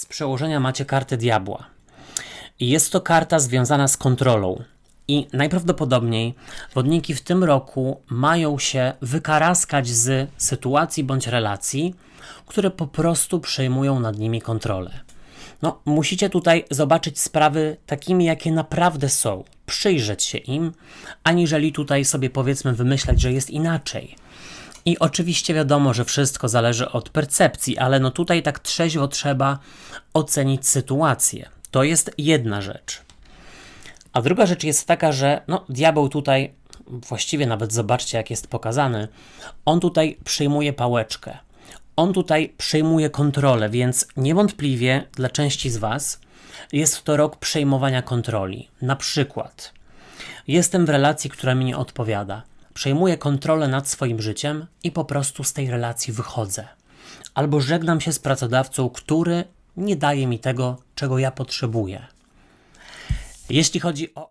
Z przełożenia macie kartę diabła. Jest to karta związana z kontrolą. I najprawdopodobniej wodniki w tym roku mają się wykaraskać z sytuacji bądź relacji, które po prostu przejmują nad nimi kontrolę. No, musicie tutaj zobaczyć sprawy takimi, jakie naprawdę są, przyjrzeć się im, aniżeli tutaj sobie powiedzmy wymyślać, że jest inaczej. I oczywiście wiadomo, że wszystko zależy od percepcji, ale no tutaj tak trzeźwo trzeba ocenić sytuację. To jest jedna rzecz. A druga rzecz jest taka, że no, diabeł tutaj, właściwie nawet zobaczcie, jak jest pokazany, on tutaj przyjmuje pałeczkę. On tutaj przejmuje kontrolę, więc niewątpliwie dla części z Was jest to rok przejmowania kontroli. Na przykład, jestem w relacji, która mi nie odpowiada. Przejmuję kontrolę nad swoim życiem i po prostu z tej relacji wychodzę. Albo żegnam się z pracodawcą, który nie daje mi tego, czego ja potrzebuję. Jeśli chodzi o